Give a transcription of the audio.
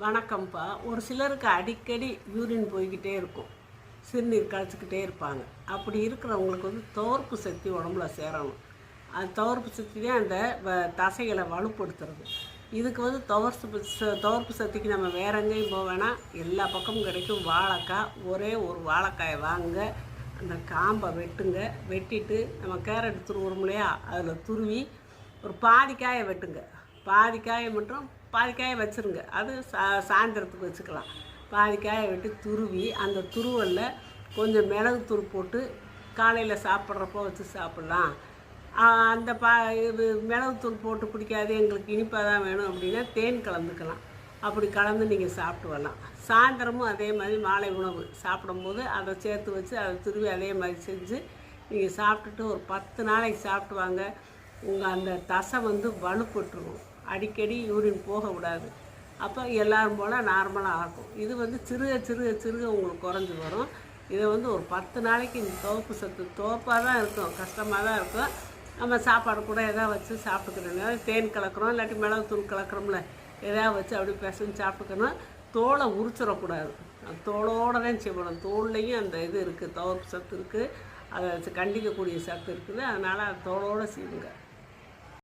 வணக்கம்ப்பா. ஒரு சிலருக்கு அடிக்கடி யூரின் போய்கிட்டே இருக்கும். சிறுநீர் கழிச்சுக்கிட்டே இருப்பாங்க. அப்படி இருக்கிறவங்களுக்கு வந்து தோற்பு சக்தி உடம்புல சேரணும். அந்த தோற்பு சக்தி தான் அந்த வ- தசைகளை வலுப்படுத்துறது. இதுக்கு வந்து துவர்ப்பு ச- துவர்ப்பு சக்திக்கு நம்ம வேற எங்கேயும் போக வேணாம். எல்லா பக்கமும் கிடைக்கும். வாழைக்காய் ஒரே ஒரு வாழைக்காயை வாங்குங்க. அந்த காம்பை வெட்டுங்க. வெட்டிட்டு நம்ம கேரட் துருவுறோம் இல்லையா? அதில் துருவி ஒரு பாதி காயை வெட்டுங்க. பாதி காயை மட்டும் பாதிக்காயை வச்சுருங்க. அது சா சாயந்தரத்துக்கு வச்சுக்கலாம். பாதிக்காயை விட்டு வெட்டி துருவி அந்த துருவலில் கொஞ்சம் மிளகு தூள் போட்டு காலையில் சாப்பிட்றப்போ வச்சு சாப்பிட்லாம். அந்த பா இது மிளகுத்தூள் போட்டு பிடிக்காது எங்களுக்கு இனிப்பாக தான் வேணும் அப்படின்னா தேன் கலந்துக்கலாம். அப்படி கலந்து நீங்கள் சாப்பிட்டு வரலாம். சாயந்தரமும் அதே மாதிரி மாலை உணவு சாப்பிடும்போது அதை சேர்த்து வச்சு அதை துருவி அதே மாதிரி செஞ்சு நீங்கள் சாப்பிட்டுட்டு ஒரு பத்து நாளைக்கு சாப்பிட்டு வாங்க. உங்கள் அந்த தசை வந்து வலுப்பட்டுருவோம் அடிக்கடி யூரின் போகக்கூடாது. அப்போ எல்லோரும் போல் நார்மலாக ஆகும். இது வந்து சிறுக சிறுக சிறுக உங்களுக்கு குறைஞ்சி வரும். இதை வந்து ஒரு பத்து நாளைக்கு இந்த துவப்பு சத்து துவப்பாக தான் இருக்கும் கஷ்டமாக தான் இருக்கும். நம்ம சாப்பாடு கூட எதாவது வச்சு சாப்பிட்டுக்கிறோம் தேன் கலக்கிறோம் இல்லாட்டி மிளகுத்தூள் கலக்கிறோம்ல எதாவது வச்சு அப்படி பிசைஞ்சு சாப்பிட்டுக்கணும். தோலை உரிச்சிடக்கூடாது. அது தோலோட தான் செய்யணும் தோல்லையும் அந்த இது இருக்குது துவப்பு சத்து இருக்குது அதை கண்டிக்கக்கூடிய சத்து இருக்குது. அதனால் அது தோலோடு செய்யுங்க.